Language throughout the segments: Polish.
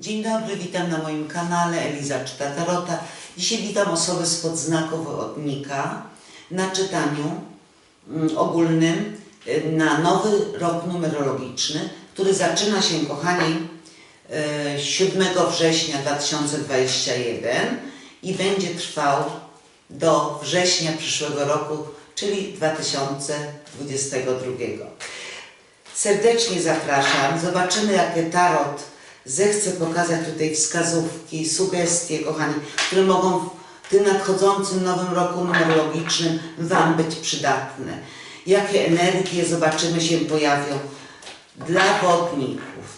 Dzień dobry, witam na moim kanale Eliza Czyta Tarota. Dzisiaj witam osoby spod znaku wodnika na czytaniu mm, ogólnym y, na nowy rok numerologiczny, który zaczyna się, kochani, y, 7 września 2021 i będzie trwał do września przyszłego roku, czyli 2022. Serdecznie zapraszam. Zobaczymy, jakie tarot zechce pokazać tutaj wskazówki, sugestie, kochani, które mogą w tym nadchodzącym nowym roku numerologicznym Wam być przydatne. Jakie energie, zobaczymy, się pojawią dla wodników.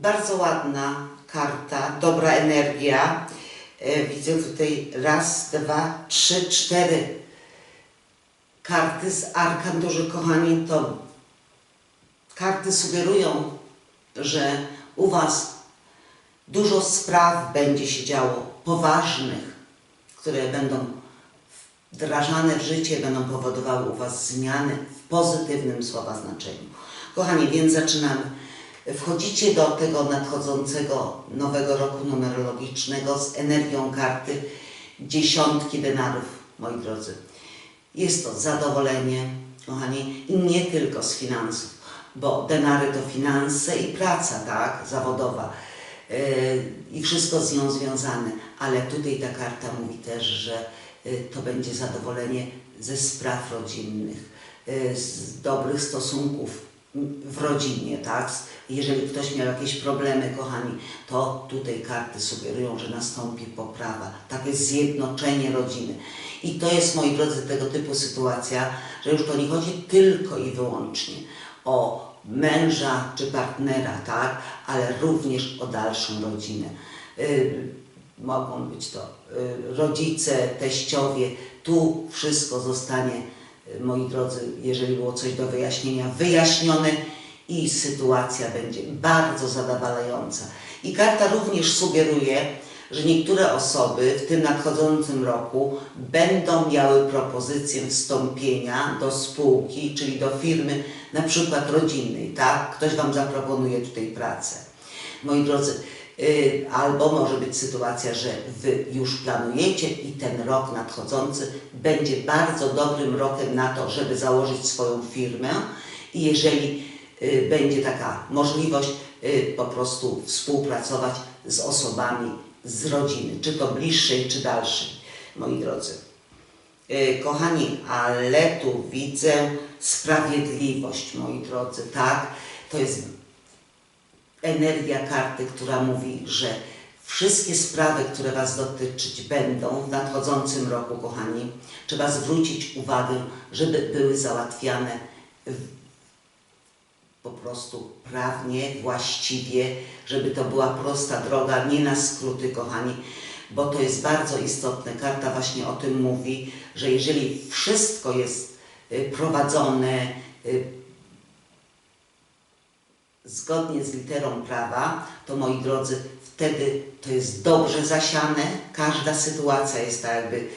Bardzo ładna karta, dobra energia. E, Widzę tutaj raz, dwa, trzy, cztery karty z arkan duży kochani. To karty sugerują, że u Was dużo spraw będzie się działo, poważnych, które będą wdrażane w życie, będą powodowały u Was zmiany w pozytywnym słowa znaczeniu. Kochani, więc zaczynamy. Wchodzicie do tego nadchodzącego nowego roku numerologicznego z energią karty dziesiątki denarów, moi drodzy. Jest to zadowolenie, kochani, i nie tylko z finansów, bo denary to finanse i praca, tak, zawodowa yy, i wszystko z nią związane, ale tutaj ta karta mówi też, że yy, to będzie zadowolenie ze spraw rodzinnych, yy, z dobrych stosunków w rodzinie, tak? Jeżeli ktoś miał jakieś problemy, kochani, to tutaj karty sugerują, że nastąpi poprawa, takie zjednoczenie rodziny. I to jest, moi drodzy, tego typu sytuacja, że już to nie chodzi tylko i wyłącznie o męża czy partnera, tak? Ale również o dalszą rodzinę. Yy, mogą być to yy, rodzice, teściowie, tu wszystko zostanie moi drodzy, jeżeli było coś do wyjaśnienia, wyjaśnione i sytuacja będzie bardzo zadowalająca. I karta również sugeruje, że niektóre osoby w tym nadchodzącym roku będą miały propozycję wstąpienia do spółki, czyli do firmy, na przykład rodzinnej, tak? Ktoś Wam zaproponuje tutaj pracę. Moi drodzy, albo może być sytuacja, że Wy już planujecie i ten rok nadchodzący będzie bardzo dobrym rokiem na to, żeby założyć swoją firmę i jeżeli y, będzie taka możliwość y, po prostu współpracować z osobami z rodziny, czy to bliższej, czy dalszej, moi drodzy. Kochani, ale tu widzę sprawiedliwość, moi drodzy, tak? To jest energia karty, która mówi, że wszystkie sprawy, które Was dotyczyć będą w nadchodzącym roku, kochani, trzeba zwrócić uwagę, żeby były załatwiane po prostu prawnie, właściwie, żeby to była prosta droga, nie na skróty, kochani, bo to jest bardzo istotne. Karta właśnie o tym mówi, że jeżeli wszystko jest y, prowadzone y, zgodnie z literą prawa, to moi drodzy, wtedy to jest dobrze zasiane, każda sytuacja jest tak jakby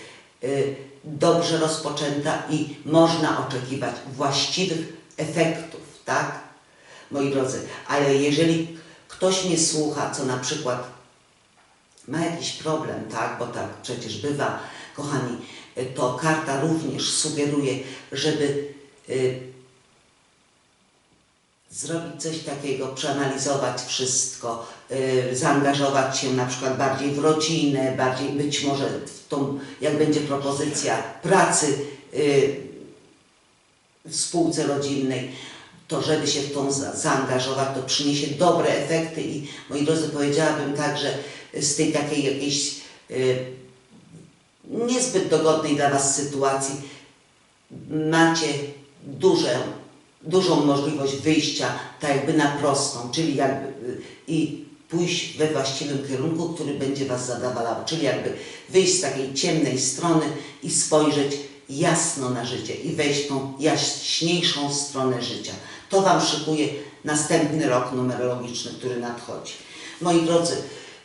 y, dobrze rozpoczęta i można oczekiwać właściwych efektów, tak? Moi drodzy, ale jeżeli ktoś mnie słucha, co na przykład ma jakiś problem, tak, bo tak przecież bywa, kochani, y, to karta również sugeruje, żeby y, zrobić coś takiego, przeanalizować wszystko, y, zaangażować się na przykład bardziej w rodzinę, bardziej być może w tą, jak będzie propozycja pracy y, w spółce rodzinnej, to żeby się w tą za- zaangażować, to przyniesie dobre efekty i moi drodzy, powiedziałabym tak, że z tej takiej jakiejś y, niezbyt dogodnej dla Was sytuacji macie duże, dużą możliwość wyjścia tak jakby na prostą, czyli jakby y, i pójść we właściwym kierunku, który będzie Was zadowalał, czyli jakby wyjść z takiej ciemnej strony i spojrzeć jasno na życie i wejść tą jaśniejszą stronę życia. To Wam szykuje następny rok numerologiczny, który nadchodzi. Moi drodzy,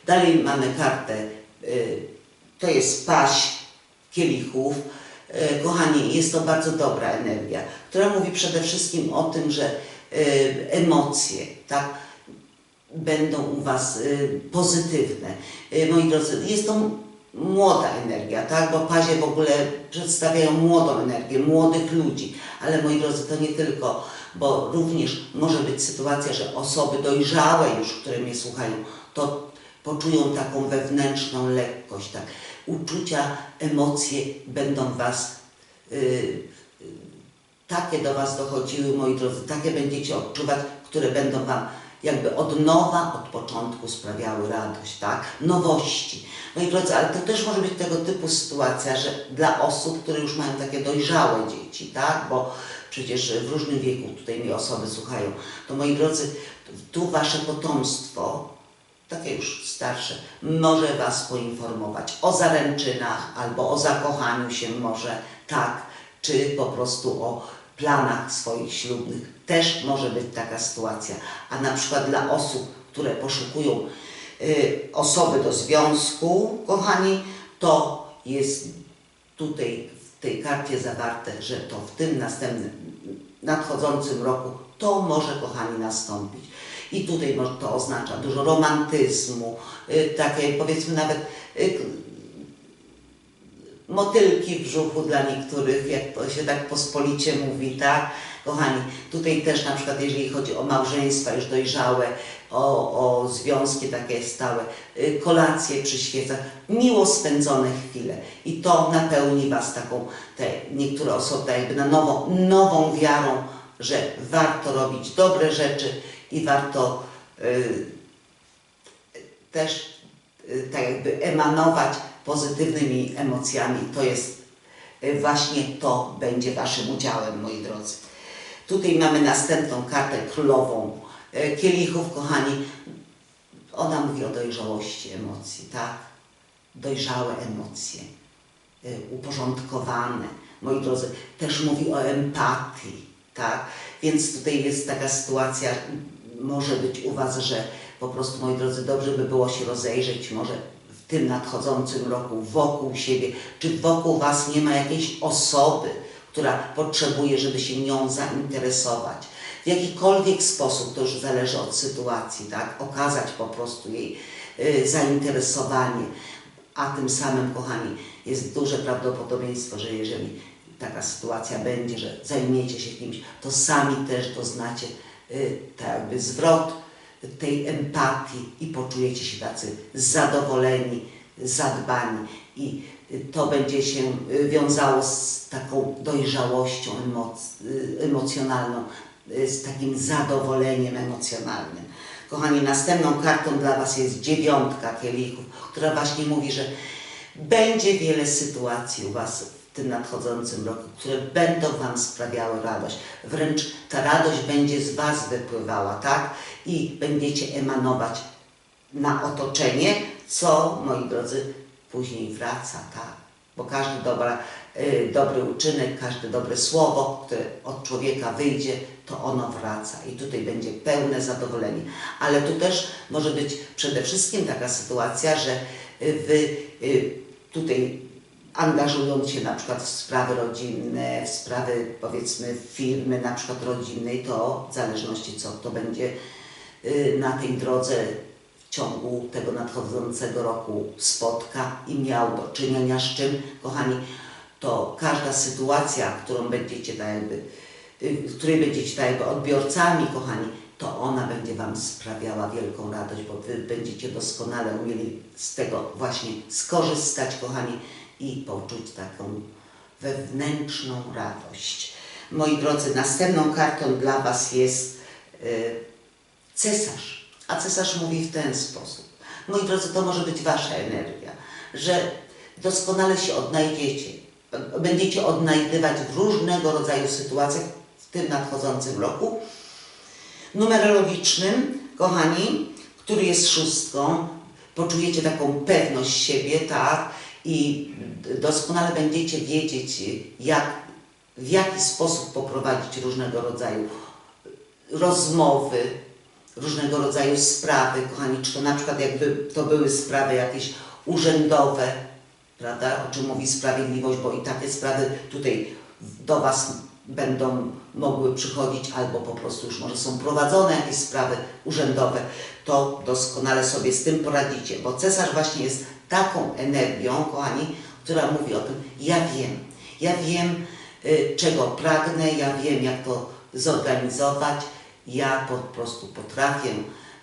dalej mamy kartę, y, to jest paść kielichów. E, Kochani, jest to bardzo dobra energia, która mówi przede wszystkim o tym, że e, emocje, tak, będą u Was e, pozytywne. Moi drodzy, jest to młoda energia, tak, bo pazie w ogóle przedstawiają młodą energię, młodych ludzi, ale moi drodzy, to nie tylko, bo również może być sytuacja, że osoby dojrzałe już, które mnie słuchają, to poczują taką wewnętrzną lekkość, tak. Uczucia, emocje będą Was, y, y, takie do Was dochodziły, moi drodzy, takie będziecie odczuwać, które będą Wam jakby od nowa, od początku sprawiały radość, tak? Nowości. Moi drodzy, ale to też może być tego typu sytuacja, że dla osób, które już mają takie dojrzałe dzieci, tak? Bo przecież w różnym wieku tutaj mnie osoby słuchają, to moi drodzy, tu Wasze potomstwo, takie już starsze, może Was poinformować o zaręczynach albo o zakochaniu się może, tak, czy po prostu o planach swoich ślubnych. Też może być taka sytuacja. A na przykład dla osób, które poszukują y, osoby do związku, kochani, to jest tutaj w tej karcie zawarte, że to w tym następnym, nadchodzącym roku to może, kochani, nastąpić. I tutaj to oznacza dużo romantyzmu, y, takie powiedzmy nawet y, motylki w brzuchu dla niektórych, jak to się tak pospolicie mówi, tak? Kochani, tutaj też na przykład jeżeli chodzi o małżeństwa już dojrzałe, o, o związki takie stałe, y, kolacje przy świecach, miło spędzone chwile i to napełni Was taką, te niektóre osoby jakby na nowo, nową wiarą, że warto robić dobre rzeczy i warto y, też y, tak jakby emanować pozytywnymi emocjami. To jest y, właśnie to będzie Waszym udziałem, moi drodzy. Tutaj mamy następną kartę królową kielichów, kochani. Ona mówi o dojrzałości emocji, tak? Dojrzałe emocje, uporządkowane. Moi drodzy, też mówi o empatii, tak? Więc tutaj jest taka sytuacja, może być u Was, że po prostu, moi drodzy, dobrze by było się rozejrzeć, może w tym nadchodzącym roku wokół siebie, czy wokół Was nie ma jakiejś osoby, która potrzebuje, żeby się nią zainteresować. W jakikolwiek sposób, to już zależy od sytuacji, tak? Okazać po prostu jej y, zainteresowanie, a tym samym, kochani, jest duże prawdopodobieństwo, że jeżeli taka sytuacja będzie, że zajmiecie się kimś, to sami też doznacie jakby zwrot tej empatii i poczujecie się tacy zadowoleni, zadbani i to będzie się y, wiązało z taką dojrzałością emoc- y, emocjonalną, z takim zadowoleniem emocjonalnym. Kochani, następną kartą dla Was jest dziewiątka kielichów, która właśnie mówi, że będzie wiele sytuacji u Was tym nadchodzącym roku, które będą Wam sprawiały radość. Wręcz ta radość będzie z Was wypływała, tak? I będziecie emanować na otoczenie, co, moi drodzy, później wraca, tak? Bo każdy dobra, y, dobry uczynek, każde dobre słowo, które od człowieka wyjdzie, to ono wraca i tutaj będzie pełne zadowolenie. Ale tu też może być przede wszystkim taka sytuacja, że y, Wy y, tutaj angażując się na przykład w sprawy rodzinne, w sprawy powiedzmy firmy na przykład rodzinnej, to w zależności co to będzie y, na tej drodze w ciągu tego nadchodzącego roku spotka i miał do czynienia z czym, kochani, to każda sytuacja, którą będziecie tak jakby y, której będziecie tak jakby odbiorcami, kochani, to ona będzie Wam sprawiała wielką radość, bo Wy będziecie doskonale umieli z tego właśnie skorzystać, kochani, i poczuć taką wewnętrzną radość. Moi drodzy, następną kartą dla Was jest y, cesarz. A cesarz mówi w ten sposób. Moi drodzy, to może być Wasza energia, że doskonale się odnajdziecie. Będziecie odnajdywać w różnego rodzaju sytuacjach w tym nadchodzącym roku. Numerologicznym, kochani, który jest szóstką, poczujecie taką pewność siebie, tak? I doskonale będziecie wiedzieć, jak, w jaki sposób poprowadzić różnego rodzaju rozmowy, różnego rodzaju sprawy, kochani, czy to na przykład jakby to były sprawy jakieś urzędowe, prawda, o czym mówi sprawiedliwość, bo i takie sprawy tutaj do Was będą mogły przychodzić, albo po prostu już może są prowadzone jakieś sprawy urzędowe, to doskonale sobie z tym poradzicie, bo cesarz właśnie jest taką energią, kochani, która mówi o tym, ja wiem, ja wiem, y, czego pragnę, ja wiem, jak to zorganizować, ja po prostu potrafię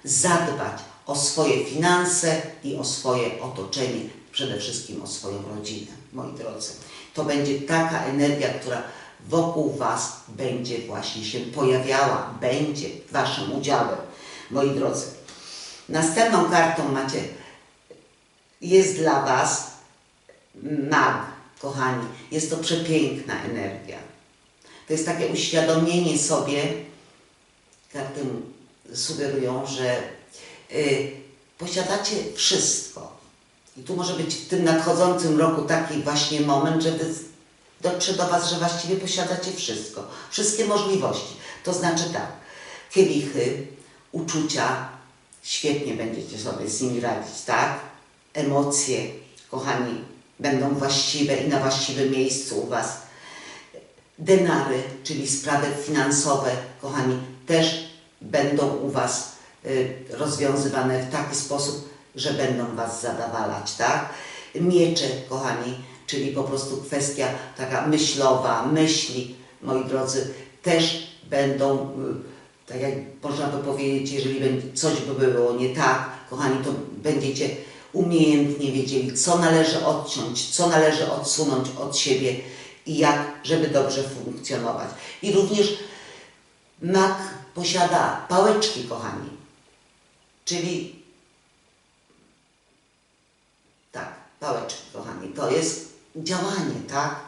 zadbać o swoje finanse i o swoje otoczenie, przede wszystkim o swoją rodzinę, moi drodzy. To będzie taka energia, która wokół Was będzie właśnie się pojawiała, będzie Waszym udziałem, moi drodzy. Następną kartą macie, jest dla Was mag, kochani. Jest to przepiękna energia. To jest takie uświadomienie sobie, karty sugerują, że y, posiadacie wszystko. I tu może być w tym nadchodzącym roku taki właśnie moment, że dotrze do Was, że właściwie posiadacie wszystko. Wszystkie możliwości. To znaczy tak, kielichy, uczucia, świetnie będziecie sobie z nimi radzić, tak? Emocje, kochani, będą właściwe i na właściwym miejscu u Was. Denary, czyli sprawy finansowe, kochani, też będą u Was y, rozwiązywane w taki sposób, że będą Was zadawalać, tak? Miecze, kochani, czyli po prostu kwestia taka myślowa, myśli, moi drodzy, też będą, y, tak jak można by powiedzieć, jeżeli coś by było nie tak, kochani, to będziecie umiejętnie wiedzieli, co należy odciąć, co należy odsunąć od siebie i jak, żeby dobrze funkcjonować. I również mak posiada pałeczki, kochani, czyli tak, pałeczki, kochani, to jest działanie, tak?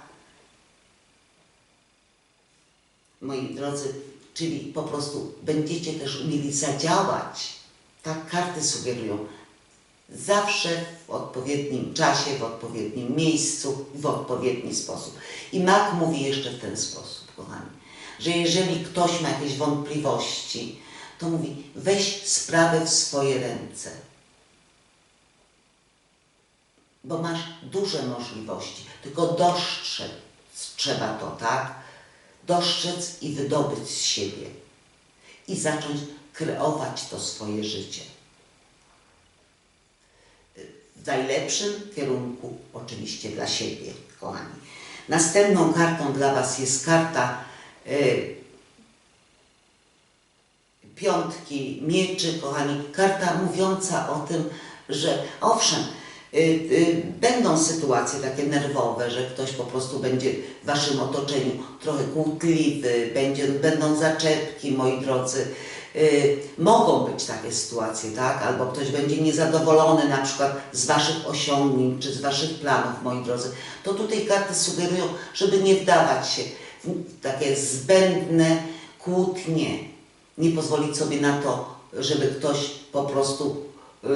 Moi drodzy, czyli po prostu będziecie też umieli zadziałać, tak karty sugerują, zawsze w odpowiednim czasie, w odpowiednim miejscu, w odpowiedni sposób. I Mak mówi jeszcze w ten sposób, kochani, że jeżeli ktoś ma jakieś wątpliwości, to mówi, weź sprawę w swoje ręce bo masz duże możliwości, tylko dostrzec trzeba to, tak? Dostrzec i wydobyć z siebie i zacząć kreować to swoje życie. W najlepszym kierunku, oczywiście dla siebie, kochani. Następną kartą dla Was jest karta y, piątki mieczy, kochani, karta mówiąca o tym, że owszem, y, y, będą sytuacje takie nerwowe, że ktoś po prostu będzie w waszym otoczeniu trochę kłótliwy, będzie, będą zaczepki, moi drodzy. Y, mogą być takie sytuacje, tak? Albo ktoś będzie niezadowolony na przykład z waszych osiągnięć czy z waszych planów, moi drodzy. To tutaj karty sugerują, żeby nie wdawać się w takie zbędne kłótnie, nie pozwolić sobie na to, żeby ktoś po prostu y,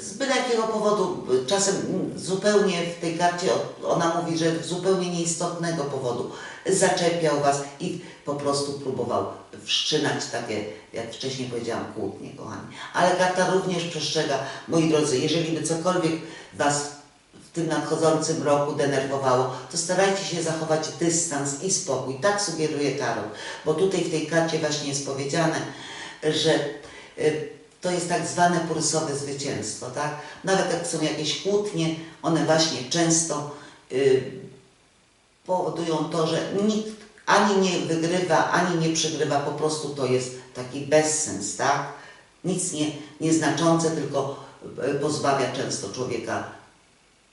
z byle jakiego powodu, czasem zupełnie w tej karcie ona mówi, że zupełnie nieistotnego powodu zaczepiał Was i po prostu próbował wszczynać takie, jak wcześniej powiedziałam, kłótnie, kochani. Ale karta również przestrzega, moi drodzy, jeżeli by cokolwiek Was w tym nadchodzącym roku denerwowało, to starajcie się zachować dystans i spokój. Tak sugeruje Tarot, bo tutaj w tej karcie właśnie jest powiedziane, że y, to jest tak zwane purysowe zwycięstwo, tak? Nawet jak są jakieś kłótnie, one właśnie często y, powodują to, że nikt ani nie wygrywa, ani nie przegrywa, po prostu to jest taki bezsens, tak? Nic nie, nieznaczące, tylko e, pozbawia często człowieka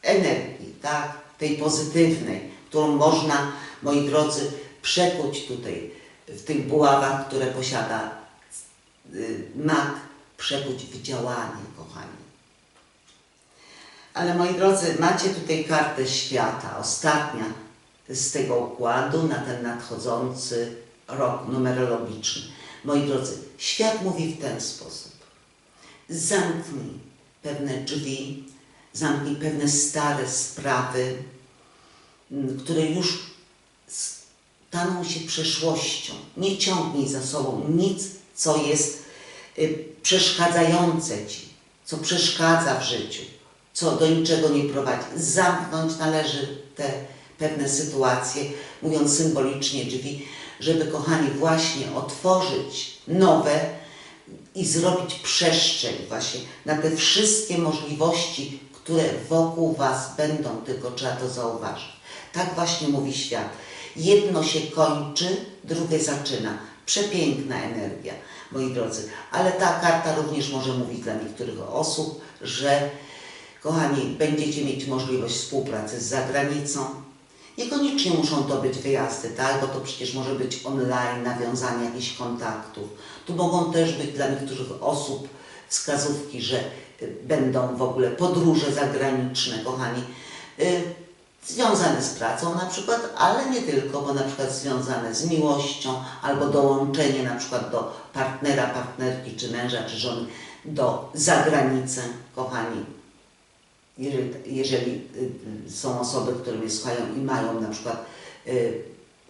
energii, tak? Tej pozytywnej, którą można, moi drodzy, przekuć tutaj w tych buławach, które posiada y, mak, przekuć w działanie, kochani. Ale moi drodzy, macie tutaj kartę świata, ostatnia z tego układu na ten nadchodzący rok numerologiczny. Moi drodzy, świat mówi w ten sposób. Zamknij pewne drzwi, zamknij pewne stare sprawy, m, które już staną się przeszłością. Nie ciągnij za sobą nic, co jest przeszkadzające ci, co przeszkadza w życiu, co do niczego nie prowadzi. Zamknąć należy te pewne sytuacje, mówiąc symbolicznie drzwi, żeby, kochani, właśnie otworzyć nowe i zrobić przestrzeń właśnie na te wszystkie możliwości, które wokół Was będą, tylko trzeba to zauważyć. Tak właśnie mówi świat. Jedno się kończy, drugie zaczyna. Przepiękna energia, moi drodzy. Ale ta karta również może mówić dla niektórych osób, że kochani, będziecie mieć możliwość współpracy z zagranicą. Niekoniecznie muszą to być wyjazdy, tak? Bo to przecież może być online, nawiązanie jakichś kontaktów. Tu mogą też być dla niektórych osób wskazówki, że y, będą w ogóle podróże zagraniczne, kochani. Związane z pracą na przykład, ale nie tylko, bo na przykład związane z miłością albo dołączenie na przykład do partnera, partnerki, czy męża, czy żony do zagranicy, kochani. Jeżeli, jeżeli y, są osoby, które mnie słuchają i mają na przykład y,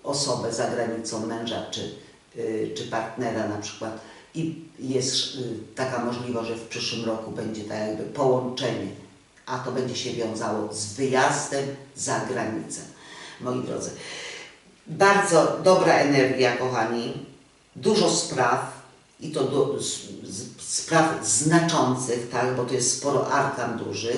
osobę za granicą męża czy, y, czy partnera na przykład i jest taka możliwość, że w przyszłym roku będzie tak jakby połączenie a to będzie się wiązało z wyjazdem za granicę. Moi drodzy, bardzo dobra energia, kochani, dużo spraw i to do, z, z, spraw znaczących, tak, bo to jest sporo arkan dużych,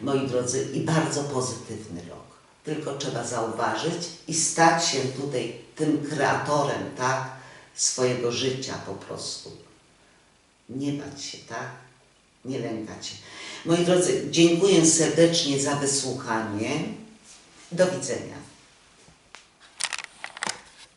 moi drodzy, i bardzo pozytywny rok. Tylko trzeba zauważyć i stać się tutaj tym kreatorem, tak, swojego życia po prostu. Nie bać się, tak? nie lękać się. Moi drodzy, dziękuję serdecznie za wysłuchanie. Do widzenia.